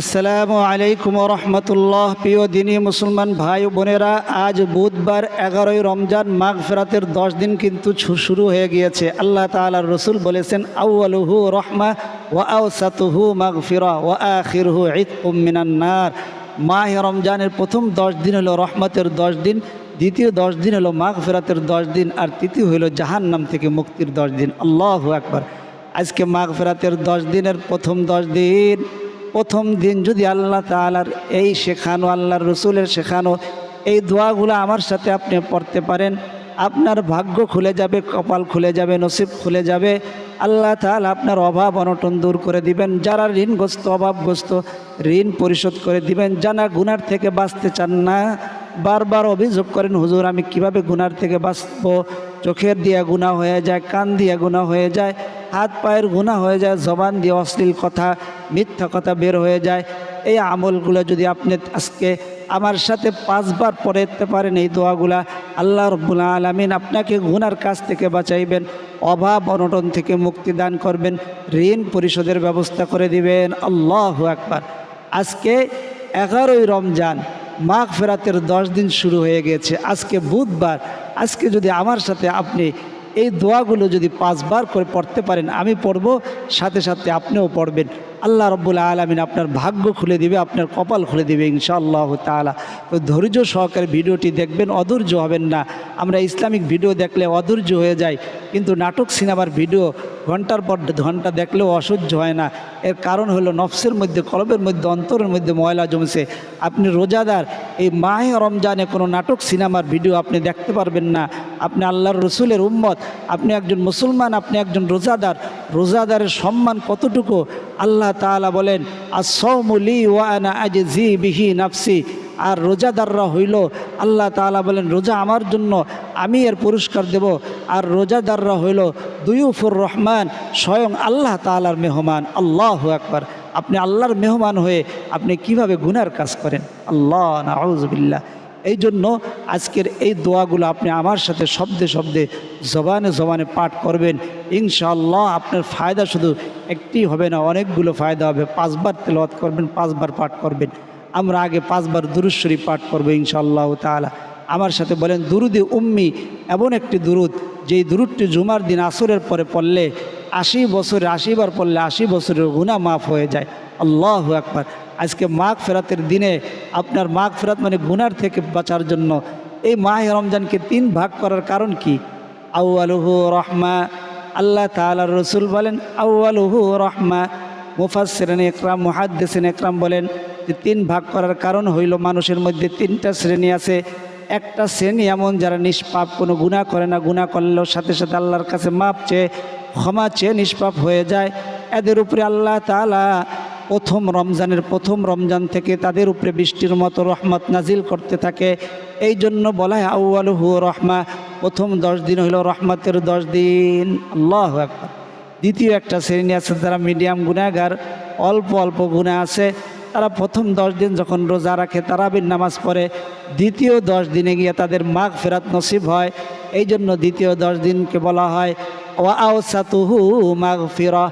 আসসালামু আলাইকুম রহমতুল্লাহ। প্রিয় দিনী মুসলমান ভাই বোনেরা, আজ বুধবার এগারোই রমজান মাঘ ফেরাতের দশ দিন কিন্তু শুরু হয়ে গিয়েছে। আল্লাহ তালার রসুল বলেছেন আউআলুহু রহমা ওয়া আউসাতুহু মাঘ ফিরা ওয়া ঈদ মিনান্নার মাহ রমজানের প্রথম দশ দিন হলো রহমতের দশ দিন, দ্বিতীয় দশ দিন হলো মাঘ ফেরাতের দশ দিন, আর তৃতীয় হলো জাহান্নাম থেকে মুক্তির দশ দিন। আল্লাহ একবার আজকে মাঘ ফেরাতের দশ দিনের প্রথম দশ দিন প্রথম দিন যদি আল্লাহ তালার এই শেখানো, আল্লাহর রসুলের শেখানো, এই দোয়াগুলো আমার সাথে আপনি পড়তে পারেন। আপনার ভাগ্য খুলে যাবে, কপাল খুলে যাবে, নসিব খুলে যাবে। আল্লাহ তালা আপনার অভাব অনটন দূর করে দিবেন। যারা ঋণগ্রস্ত, অভাবগ্রস্ত, ঋণ পরিশোধ করে দিবেন, যারা গুনার থেকে বাঁচতে চান না, বারবার অভিযোগ করেন, হুজুর, আমি কীভাবে গুনার থেকে বাঁচবো? চোখের দিয়া গুণা হয়ে যায়, কান দিয়া গুণা হয়ে যায়। হাত পায়ের গুণা হয়ে যায়, জবান দিয়ে অশ্লীল কথা, মিথ্যা কথা বের হয়ে যায়। এই আমলগুলো যদি আপনি আজকে আমার সাথে পাঁচবার পরে পড়তে পারেন, এই দোয়াগুলা আল্লাহ রব্বুল্লা আলমিন আপনাকে গুনার কাছ থেকে বাঁচাইবেন, অভাব অনটন থেকে মুক্তি দান করবেন, ঋণ পরিশোধের ব্যবস্থা করে দিবেন। আল্লাহ একবার আজকে এগারোই রমজান মাঘ ফেরাতের দশ দিন শুরু হয়ে গেছে। আজকে বুধবার, আজকে যদি আমার সাথে আপনি এই দোয়াগুলো যদি পাঁচবার করে পড়তে পারেন আমি পড়ব সাথে সাথে আপনিও পড়বেন। আল্লাহ রব্বুল আলমিন আপনার ভাগ্য খুলে দিবে, আপনার কপাল খুলে দিবে ইনশাআল্লাহ তালা তো ধৈর্য সহকারে ভিডিওটি দেখবেন, অধৈর্য হবেন না। আমরা ইসলামিক ভিডিও দেখলে অধৈর্য হয়ে যায় কিন্তু নাটক, সিনেমার ভিডিও ঘণ্টার পর ঘণ্টা দেখলেও অসহ্য হয় না। এর কারণ হলো নফসের মধ্যে, কলবের মধ্যে, অন্তরের মধ্যে ময়লা জমছে। আপনি রোজাদার, এই মাহে রমজানে কোনো নাটক, সিনেমার ভিডিও আপনি দেখতে পারবেন না। আপনি আল্লাহর রসুলের উম্মত, আপনি একজন মুসলমান, আপনি একজন রোজাদার। রোজাদারের সম্মান কতটুকু? আল্লাহ তাআলা বলেন আসৌমুলি ওয়ানা আজ জি বিহি নাফসি। আর রোজাদাররা হইল, আল্লাহ তাআলা বলেন, রোজা আমার জন্য, আমি এর পুরস্কার দেব। আর রোজাদাররা হইল, দুয়ুফুর রহমান, স্বয়ং আল্লাহ তাআলার মেহমান। আল্লাহ একবার আপনি আল্লাহর মেহমান হয়ে আপনি কীভাবে গুনার কাজ করেন? আল্লাহ নাউজবিল্লা এই জন্য আজকের এই দোয়াগুলো আপনি আমার সাথে শব্দে শব্দে, জবানে জবানে পাঠ করবেন। ইনশাআল্লাহ আপনার ফায়দা শুধু একটি হবে না, অনেকগুলো ফায়দা হবে। পাঁচবার তেলাওয়াত করবেন, পাঁচবার পাঠ করবেন। আমরা আগে পাঁচবার দুরুশ্বরী পাঠ করব ইনশাআল্লাহ তাআলা। আমার সাথে বলেন, দুরুদে উম্মি এমন একটি দুরুদ, যেই দুরুদটি জুমার দিন আসরের পরে পড়লে আশি বছরে আশিবার পড়লে আশি বছরের গুণা মাফ হয়ে যায়। আল্লাহ একবার আজকে মাঘ ফেরাতের দিনে আপনার মাঘ ফেরাত মানে গুনার থেকে বাঁচার জন্য এই মাহ রমজানকে তিন ভাগ করার কারণ কি? আউআলহু রহমা। আল্লাহ তালার রসুল বলেন আউ আউআলহু রহমা। মুফাসসিরিন একরাম, মুহাদ্দিসিন একরাম বলেন যে তিন ভাগ করার কারণ হইল মানুষের মধ্যে তিনটা শ্রেণি আছে। একটা শ্রেণি এমন যারা নিষ্পাপ, কোনো গুণা করে না গুণা করলেও সাথে সাথে আল্লাহর কাছে মাপ চেয়ে, ক্ষমা চেয়ে নিষ্পাপ হয়ে যায়। এদের উপরে আল্লাহ তালা প্রথম রমজানের প্রথম রমজান থেকে তাদের উপরে বৃষ্টির মতো রহমত নাজিল করতে থাকে। এই জন্য বলা হয় আউআলহু রহমা। প্রথম দশ দিন হইল রহমতের দশ দিন। আল্লাহ একবার দ্বিতীয় একটা শ্রেণি আছে, যারা মিডিয়াম গুণাগার অল্প অল্প গুণা আছে, তারা প্রথম দশ দিন যখন রোজা রাখে, তারাবির নামাজ পড়ে। দ্বিতীয় দশ দিনে গিয়ে তাদের মাঘ ফেরাত নসিব হয়। এই জন্য দ্বিতীয় দশ দিনকে বলা হয়, ওয়া আওসাতুহু মাঘ ফিরা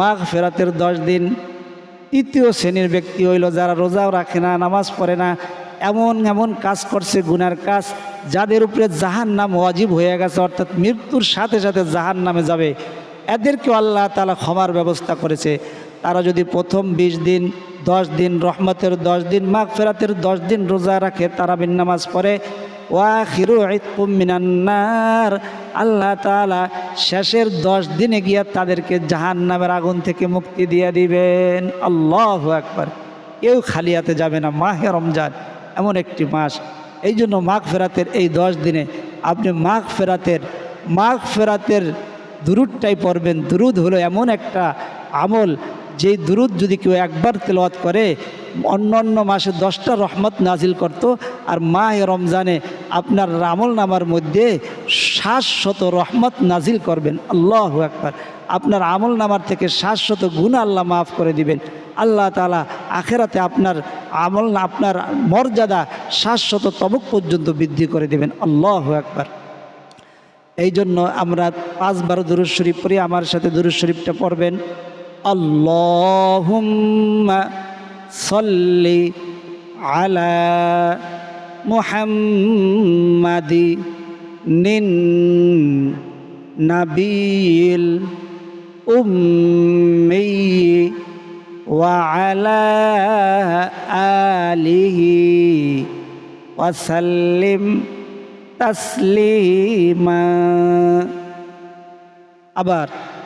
মাঘ ফেরাতের দশ দিন তৃতীয় শ্রেণির ব্যক্তি হইল যারা রোজাও রাখে না, নামাজ পড়ে না, এমন এমন কাজ করছে, গুনার কাজ, যাদের উপরে জাহান নাম ওয়াজিব হয়ে গেছে, অর্থাৎ মৃত্যুর সাথে সাথে জাহান নামে যাবে। এদেরকেও আল্লাহ তালা ক্ষমার ব্যবস্থা করেছে। তারা যদি প্রথম বিশ দিন, দশ দিন রহমতের দশ দিন মাঘ ফেরাতের দশ দিন রোজা রাখে, তারা বিন নামাজ পড়ে ওয়াখিরু ইতকুমিনান্নার আল্লাহ তাআলা শেষের দশ দিনে গিয়া তাদেরকে জাহান নামের আগুন থেকে মুক্তি দিয়ে দিবেন। আল্লাহ একবার কেউ খালিয়াতে যাবে না মাহে রমজান, এমন একটি মাস। এই জন্য মাঘ ফেরাতের এই দশ দিনে আপনি মাঘ ফেরাতের মাঘ ফেরাতের দুরুদটাই পড়বেন। দুরুদ হলো এমন একটা আমল যেই দুরুদ যদি কেউ একবার তেলাওয়াত করে, অন্য অন্য মাসে দশটা রহমত নাজিল করত, আর মাহ রমজানে আপনার আমল নামার মধ্যে শাশ্বত রহমত নাজিল করবেন। আল্লাহ একবার আপনার আমল নামার থেকে শাশ্বত গুণ আল্লাহ মাফ করে দিবেন। আল্লাহ তালা আখেরাতে আপনার আমল আপনার মর্যাদা শাশ্বত তবক পর্যন্ত বৃদ্ধি করে দেবেন। আল্লাহ একবার এই জন্য আমরা পাঁচবার দুরুজ শরীফ পড়ি, আমার সাথে দুরুজ শরীফটা পড়বেন। আল্লাহুম্মা صل على محمد النبي الأمي وعلى آله وسلم تسليما আবার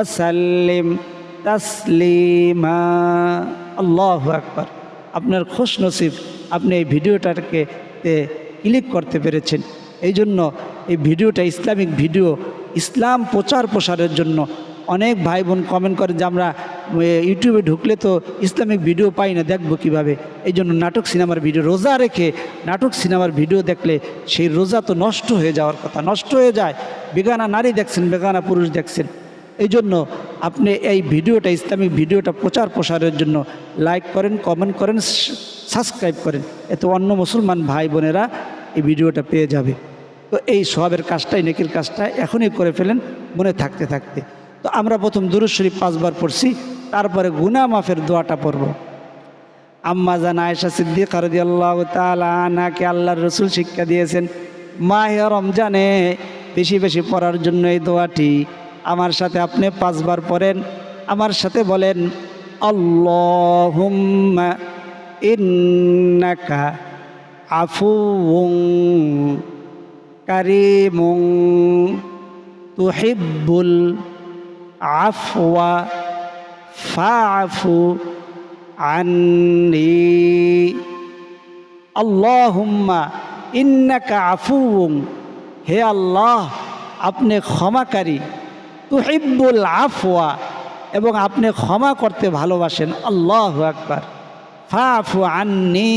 ওসাল্লিম তাসলিমা। আল্লাহ আকবর। আপনার খুশ নসিব আপনি এই ভিডিওটাকে ক্লিক করতে পেরেছেন। এই জন্য এই ভিডিওটা ইসলামিক ভিডিও, ইসলাম প্রচার প্রসারের জন্য অনেক ভাই বোন কমেন্ট করেন যে আমরা ইউটিউবে ঢুকলে তো ইসলামিক ভিডিও পাই না, দেখব কীভাবে? এই জন্য নাটক সিনেমার ভিডিও, রোজা রেখে নাটক সিনেমার ভিডিও দেখলে সেই রোজা তো নষ্ট হয়ে যাওয়ার কথা, নষ্ট হয়ে যায়। বেগানা নারী দেখছেন, বেগানা পুরুষ দেখছেন। এই জন্য আপনি এই ভিডিওটা ইসলামিক ভিডিওটা প্রচার প্রসারের জন্য লাইক করেন কমেন্ট করেন সাবস্ক্রাইব করেন। এতে অন্য মুসলমান ভাই বোনেরা এই ভিডিওটা পেয়ে যাবে। তো এই সবের কাজটাই, নেকির কাজটা এখনই করে ফেলেন, মনে থাকতে থাকতে। তো আমরা প্রথম শরীফ পাঁচবার পড়ছি, তারপরে গুনা মাফের দোয়াটা পড়ব। আম্মা জান আয়েশা সিদ্দিক রদি আল্লাহ তালাকে আল্লাহর রসুল শিক্ষা দিয়েছেন, মাহে রমজানে বেশি বেশি পড়ার জন্য এই দোয়াটি আমার সাথে আপনি পাঁচবার পড়েন, আমার সাথে বলেন, আল্লাহুম্মা ইন্নাকা আফুউং কারিমুং আফওয়া ফাফু আন্নি। আল্লাহুম্মা ইন্নাকা আফুউং হে আল্লাহ, আপনি ক্ষমাকারী। তুহিব্বুল আফওয়া, এবং আপনি ক্ষমা করতে ভালোবাসেন। আল্লাহ আকবার। ফাফু আন্নি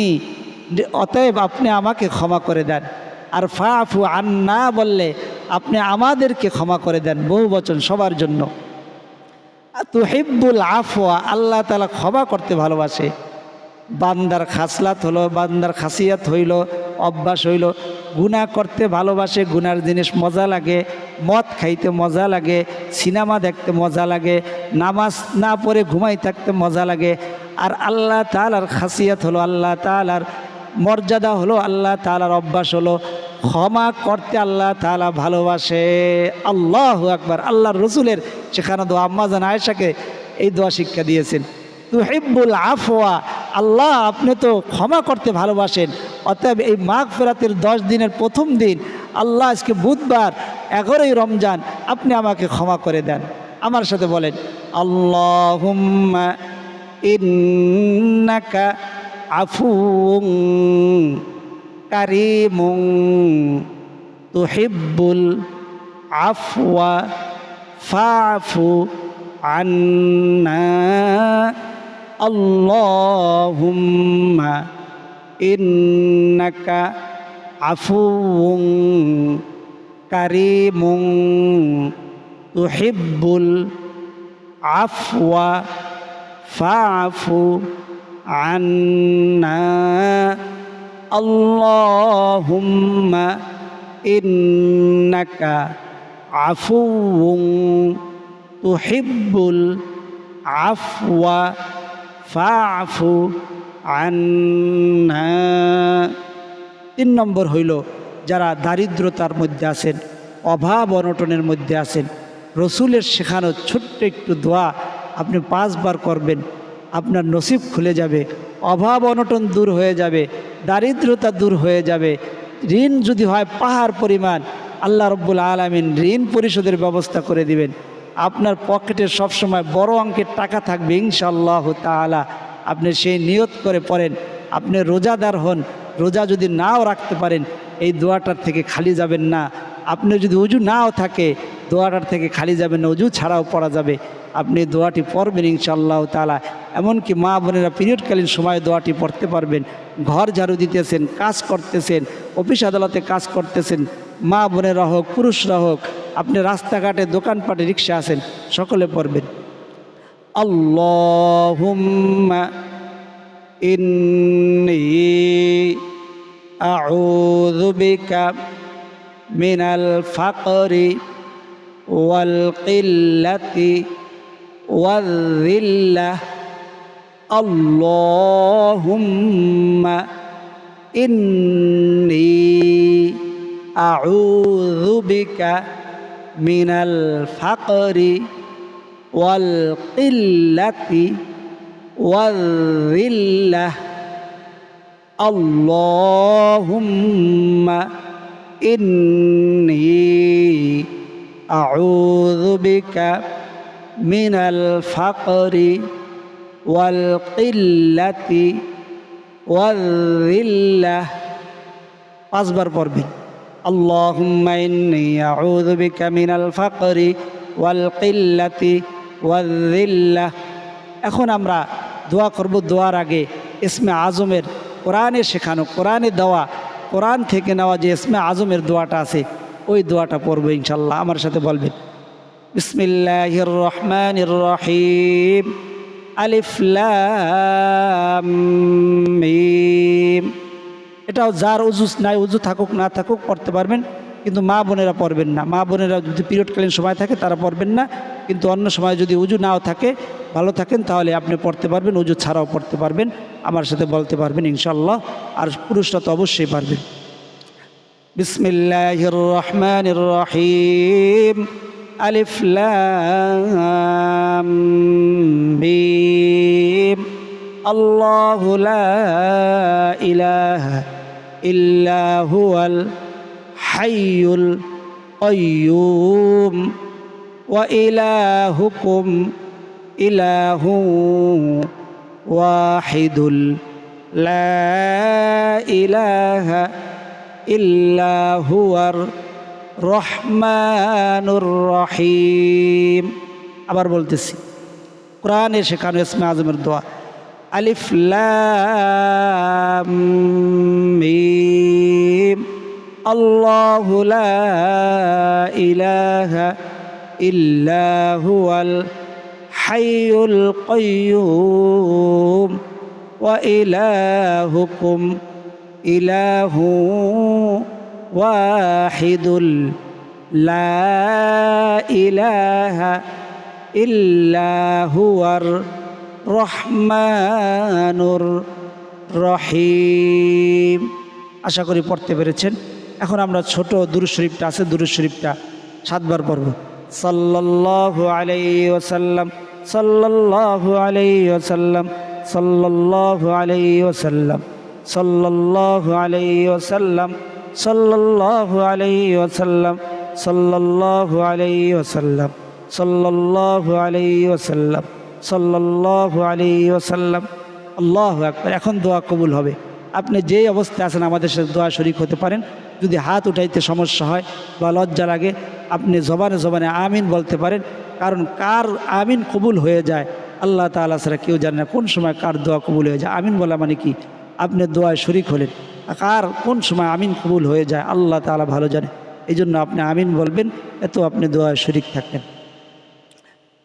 অতএব আপনি আমাকে ক্ষমা করে দেন। আর ফা ফাফু আন্না বললে, আপনি আমাদেরকে ক্ষমা করে দেন বহু বচন সবার জন্য। তুহিব্বুল আফওয়া, আল্লাহ তালা ক্ষমা করতে ভালোবাসে। বান্দার খাসলাত হলো, বান্দার খাসিয়াত হইল, অভ্যাস হইল। গুনাহ করতে ভালোবাসে, গুনার জিনিস মজা লাগে, মদ খাইতে মজা লাগে, সিনেমা দেখতে মজা লাগে, নামাজ না পড়ে ঘুমাই থাকতে মজা লাগে। আর আল্লাহ তালার খাসিয়াত হলো, আল্লাহ তালার মর্যাদা হলো, আল্লাহ তালার অভ্যাস হলো, ক্ষমা করতে আল্লাহ তালা ভালোবাসে। আল্লাহ আকবার, আল্লাহর রসুলের সেখানে দোয়া। আম্মাজান আয়েশাকে এই দোয়া শিক্ষা দিয়েছেন। তুহিব্বুল আফওয়া আল্লাহ আপনি তো ক্ষমা করতে ভালোবাসেন। অতএব এই মাঘ ফেরাতের দশ দিনের প্রথম দিন আল্লাহ আজকে বুধবার এগারোই রমজান আপনি আমাকে ক্ষমা করে দেন। আমার সাথে বলেন, আল্লাহুম্মা ইন্নাকা আফুং কারিমুং তুহিব্বুল আফওয়া ফাফু আন্না اللهم إنك عفو كريم تحب العفو فاعف عنا اللهم إنك عفو تحب العفو ফাফু আন্না তিন নম্বর হইল, যারা দারিদ্রতার মধ্যে আছেন, অভাব অনটনের মধ্যে আছেন, রসুলের শেখানো ছোট্ট একটু দোয়া আপনি পাঁচবার করবেন, আপনার নসিব খুলে যাবে, অভাব অনটন দূর হয়ে যাবে, দারিদ্রতা দূর হয়ে যাবে। ঋণ যদি হয় পাহাড় পরিমাণ, আল্লাহ রব্বুল আলমিন ঋণ পরিশোধের ব্যবস্থা করে দিবেন। আপনার পকেটে সবসময় বড় অঙ্কের টাকা থাকবে ইনশাল্লাহ তালা আপনি সেই নিয়ত করে পড়েন, আপনি রোজাদার হন, রোজা যদি নাও রাখতে পারেন, এই দোয়াটার থেকে খালি যাবেন না। আপনি যদি উজু নাও থাকে, দোয়াটার থেকে খালি যাবেন না, উজু ছাড়াও পড়া যাবে। আপনি দোয়াটি পড়বেন, ইনশাআল্লাহ তালা এমনকি মা বোনেরা পিরিয়ডকালীন সময়ে দোয়াটি পড়তে পারবেন। ঘর ঝাড়ু দিতেছেন, কাজ করতেছেন, অফিস আদালতে কাজ করতেছেন মা বোনেরা হোক, পুরুষরা হোক, আপনি রাস্তাঘাটে দোকানপাটে রিক্সা আছেন, সকলে পড়বেন। আল্লাহুম্মা ইন্নি ফাকরি ইন্নী أعوذ بك من الفقر والقلة والذلة اللهم إني أعوذ بك من الفقر والقلة والذلة أصبر পড়বেন اللهم إني أعوذ بك من الفقر والقلة والذلة এখন আমরা দোয়া করব দোয়ার আগে ইসমে আজমের কোরআনে শেখানো কোরআনে দেওয়া কোরআন থেকে নেওয়া যে ইসমে আজমের দোয়াটা আছে ওই দোয়াটা পড়বো ইনশাল্লাহ আমার সাথে বলবেন বিসমিল্লাহির রহমানির রহিম আলিফ লাম মিম এটাও যার উজু নাই উজু থাকুক, না থাকুক, পড়তে পারবেন। কিন্তু মা বোনেরা পড়বেন না। মা বোনেরা যদি পিরিয়ডকালীন সময় থাকে, তারা পড়বেন না। কিন্তু অন্য সময় যদি উজু নাও থাকে, ভালো থাকেন, তাহলে আপনি পড়তে পারবেন উজু ছাড়াও পড়তে পারবেন। আমার সাথে বলতে পারবেন ইনশাল্লাহ আর পুরুষরা তো অবশ্যই পারবেন। বিসমিল্লাহির রহমানির রহিম আলিফ ইলাহা ইল্লা হুয়াল হাইয়ুল qayyum وإلهكم إله واحد لا إله إلا هو الرحمن الرحيم আবার বলতেছি কোরআনে শেখানো ইসমে আজমের দোয়া ألف لام ميم. الله لا إله إلا هو الحي القيوم. وإلهكم إله واحد لا إله إلا هو الرحيم রহমানুর রহিম। আশা করি পড়তে পেরেছেন। এখন আমরা ছোট দুরু শরীফটা আছে দুরু শরীফটা সাতবার পড়ব। সাল্লাল্লাহু আলাইহি ওয়াসাল্লাম, সাল্লাল্লাহু আলাইহি ওয়াসাল্লাম, সাল্লাল্লাহু আলাইহি ওয়াসাল্লাম, সাল্লাল্লাহু আলাইহি ওয়াসাল্লাম, সাল্লাল্লাহু আলাইহি ওয়াসাল্লাম, সাল্লাল্লাহু আলাইহি ওয়াসাল্লাম, সাল্লাল্লাহু আলাইহি ওয়াসাল্লাম। সাল্লাল্লাহু আলাইহি ওয়াসাল্লাম। আল্লাহ আকবার, এখন দোয়া কবুল হবে। আপনি যেই অবস্থায় আছেন, আমাদের সাথে দোয়া শরিক হতে পারেন। যদি হাত উঠাইতে সমস্যা হয় বা লজ্জা লাগে, আপনি জবানে জবানে আমিন বলতে পারেন। কারণ কার আমিন কবুল হয়ে যায়, আল্লাহ তাআলা ছাড়া কেউ জানে না কোন সময় কার দোয়া কবুল হয়ে যায়। আমিন বলা মানে কি? আপনি দোয়ায় শরিক হলেন। কার কোন সময় আমিন কবুল হয়ে যায়, আল্লাহ তাআলা ভালো জানে। এই জন্য আপনি আমিন বলবেন এত আপনি দোয়ায় শরিক থাকবেন।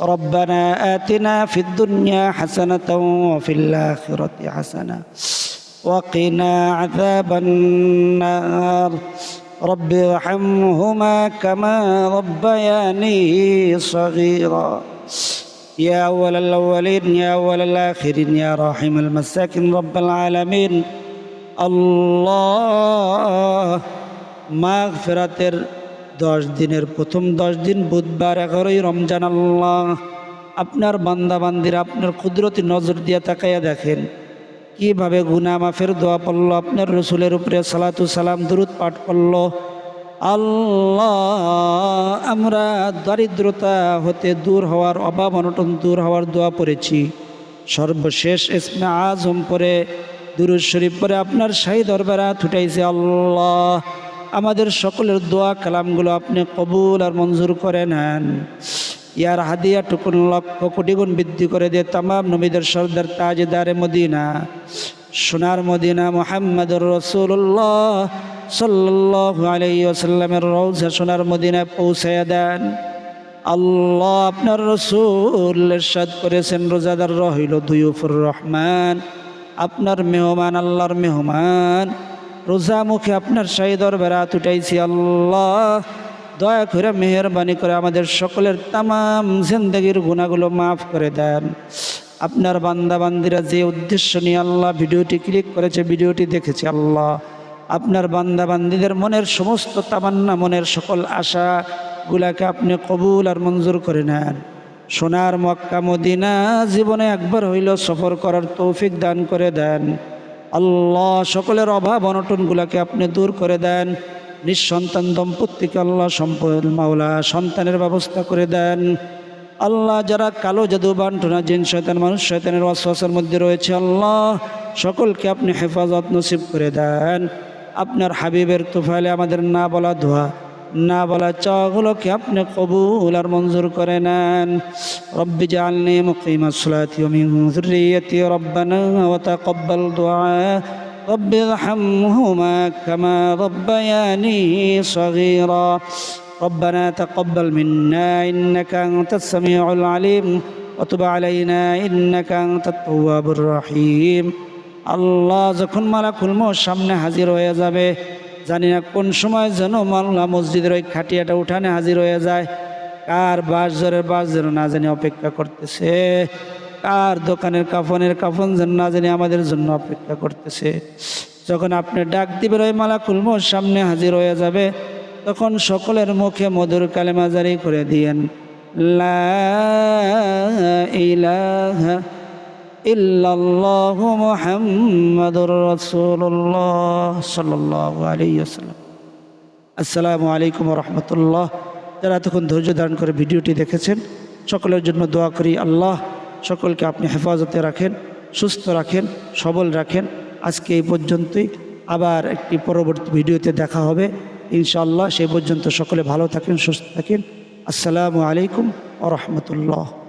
ربنا آتنا في الدنيا حسنة وفي الآخرة حسنة وقنا عذاب النار رب ارحمهما كما ربياني صغيرا يا أول الأولين يا أول الآخرين يا راحم المساكين رب العالمين আল্লাহ মাগফিরাতের দশ দিনের প্রথম দশ দিন বুধবার এগারোই রমজান আল্লাহ আপনার বান্দাবান্দির আপনার কুদরতি নজর দিয়ে তাকাইয়া দেখেন। কীভাবে গুনা মাফের দোয়া পড়ল, আপনার রসুলের উপরে সালাতু সালাম দুরুদ পাঠ করল। আল্লাহ, আমরা দারিদ্রতা হতে দূর হওয়ার অভাব অনটন দূর হওয়ার দোয়া পড়েছি। সর্বশেষ ইসমে আজম পরে, দুরুদ শরীফ পরে আপনার শাহী দরবারা ছুটাইছে আল্লাহ। আমাদের সকলের দোয়া কালামগুলো আপনি কবুল আর মঞ্জুর করে নেন। ইয়ার হাদিয়া টুকুন লক্ষ কোটি গুণ বৃদ্ধি করে দিয়ে তামাম নবীদের সর্দার তাজদারে মদিনা, সোনার মদিনা মোহাম্মদুর রসুল্লাহ সাল্লাহ আলাইসাল্লামের রৌজা সোনার মদিনায় পৌঁছাইয়া দেন। আল্লাহ আপনার রসুল সাদ করেছেন, রোজাদার রহিল দুইফুর রহমান। আপনার মেহমান, আল্লাহর মেহমান। রোজা মুখে আপনার শাহিদর বেড়াত উঠাইছি, আল্লাহ। দয়া করে মেহরবানি করে আমাদের সকলের তামাম জিন্দগির গুণাগুলো মাফ করে দেন। আপনার বান্দা বান্দিরা যে উদ্দেশ্য নিয়ে আল্লাহ ভিডিওটি ক্লিক করেছে, ভিডিওটি দেখেছে, আল্লাহ। আপনার বান্দা বান্দিদের মনের সমস্ত তামান্না, মনের সকল আশাগুলাকে আপনি কবুল আর মঞ্জুর করে নেন। সোনার মক্কা, মদিনা জীবনে একবার হইল সফর করার তৌফিক দান করে দেন। আল্লাহ সকলের অভাব অনটনগুলাকে আপনি দূর করে দেন। নিঃসন্তান দম্পতিকে আল্লাহ সম্পদ মাওলা সন্তানের ব্যবস্থা করে দেন। আল্লাহ যারা কালো জাদু, বান্টনা, জিন, শয়তান, মানুষ, শয়তানের ওয়াসওয়াসার মধ্যে রয়েছে, আল্লাহ সকলকে আপনি হেফাজত নসিব করে দেন। আপনার হাবিবের তুফাইলে আমাদের না বলা ধোয়া না বলা চাওয়াগুলোকে আপনি কবুল আর মঞ্জুর করে নেন রব্বি জালনি মুকিম আসলাতি ومن ذريتي ربنا وتقبل دعاء رب ارحمهما كما ربياني صغيرا ربنا تقبل منا إنك أنت السميع العليم وتب علينا إنك أنت التواب الرحيم আল্লাহ যখন মালাকুল মোর সামনে হাজির হয়ে যাবে জানি না কোন সময় যেন মাল্লা মসজিদের ওই খাটিয়াটা উঠানে হাজির হয়ে যায়। কার বাস জোরের বাস যেন না জানি অপেক্ষা করতেছে। কার দোকানের কাফনের কাফন যেন না জানি আমাদের জন্য অপেক্ষা করতেছে। যখন আপনি ডাক দিবেন ওই মালাকুল মোর সামনে হাজির হয়ে যাবে, তখন সকলের মুখে মধুর কালেমাজারি করে দিয়েন, লা ইলাহা আসসালামু আলাইকুম রহমতুল্লাহ। যারা এতক্ষণ ধৈর্য ধারণ করে ভিডিওটি দেখেছেন, সকলের জন্য দোয়া করি আল্লাহ, সকলকে আপনি হেফাজতে রাখেন, সুস্থ রাখেন, সবল রাখেন। আজকে এই পর্যন্তই। আবার একটি পরবর্তী ভিডিওতে দেখা হবে। ইনশাআল্লাহ সেই পর্যন্ত সকলে ভালো থাকেন, সুস্থ থাকেন। আসসালামু আলাইকুম ও রহমতুল্লাহ।